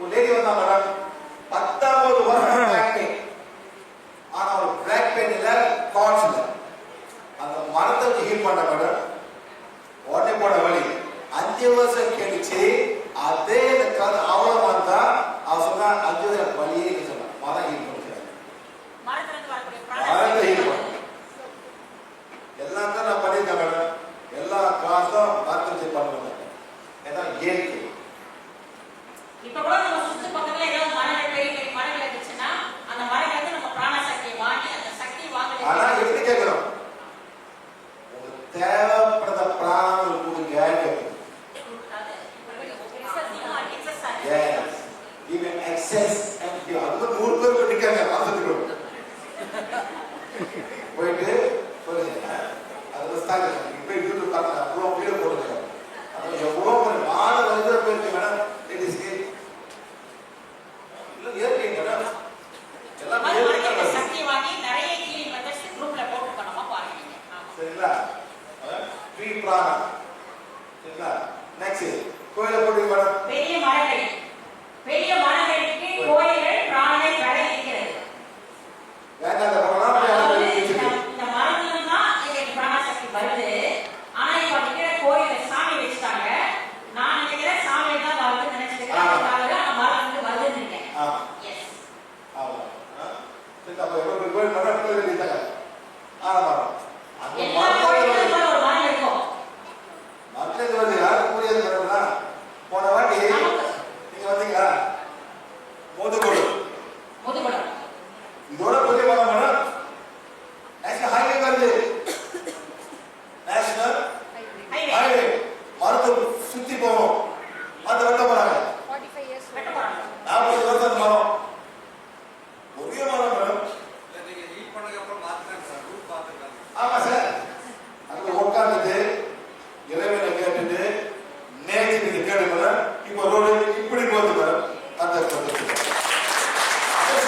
ஒரு லேடி வந்தா மேடம் பத்தாவது வருஷம் பேக்கிங் ஆனா ஒரு பிளாக் பெயின் இல்ல கார்ட்ஸ் இல்ல. அந்த மரத்தை வச்சு ஹீல் பண்ண மேடம் உடனே போட வழி. அஞ்சு வருஷம் கழிச்சு அதே இந்த கதை அவளம் வந்தா அவ சொன்னா அஞ்சு வருஷம் வழியே சொன்னா மரம் ஹீல் பண்ணிக்கிறாங்க மரத்தை பண்ண. எல்லாம் தான் நான் பண்ணியிருக்கேன் மேடம். எல்லா காசும் மரத்தை வச்சு பண்ணுவேன் ஏன்னா இயற்கை. இப்ப கூட Even excess empty. அது நூறு பேர் நிற்காங்க பார்த்துட்டு போயிட்டு சொல்லுங்க அது ஸ்டாக் இப்போ யூடியூப் பார்த்து அவ்வளோ வீடியோ போட்டுருக்காங்க அது எவ்வளோ பேர் நாலு வருஷம் போயிருக்கு மேடம் இல்லை எல்லாம். சரிங்களா? ட்ரீ பிராணா சரிங்களா? நெக்ஸ்ட் கோயிலை போட்டு மேடம் பெரிய மரங்கள் பெரிய மரங்களுக்கு கோயில்கள் பிராணனை பெற இருக்கிறது. இந்த மரத்துல தான் வருது. ஆனா இப்ப கோயில்ல சாமி வச்சுட்டாங்க. நான் நினைக்கிறேன் சாமி தான் வருதுன்னு நினைச்சிருக்கேன் வருதுன்னு இருக்கேன். ஆமா. எஸ் அப்போ கோயில் எழுதிட்டாங்க ஆமா. அந்த ஆமா சார் அங்க உட்காந்துட்டு இறைவனை கேட்டுட்டு நேற்று நீங்க மேடம் இப்போ ரோடு இப்படி போகுது மேடம் அந்த பக்கத்துல. அதை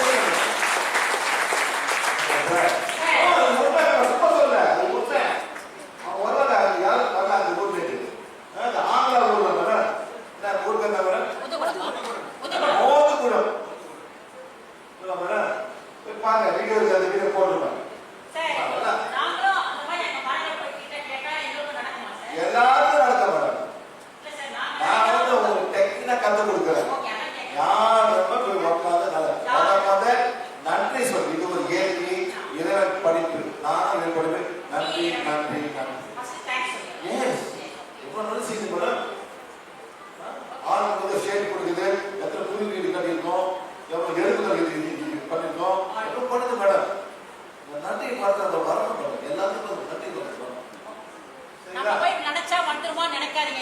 எல்லாருக்கும் சார் நாங்க நான் வந்து உங்களுக்கு டெக்னிக்கா கத்து கொடுக்குறேன். கேட்கிறேன் யாருமே போய் உட்காந்து நன்றி சொல்லு. இது ஒரு இயற்கை இறைவன் படிப்பு. நானும் இறைவன் படிப்பு நன்றி நன்றி நன்றி. எவ்வளவு நல்ல செய்தி மேடம் ஆளுக்கு வந்து ஷேட் கொடுக்குது. எத்தனை புது வீடு கட்டியிருக்கோம்? எவ்வளவு எருக்குகள் இது இது இது பண்ணியிருக்கோம் எவ்வளவு பண்ணுது மேடம் இந்த நன்றி பார்த்து அந்த வரணும் மேடம் எல்லாத்துக்கும் அந்த நன்றி வரணும் நம்ம சரிங்களா போய் நினைச்சா வந்துருமா நினைக்காதீங்க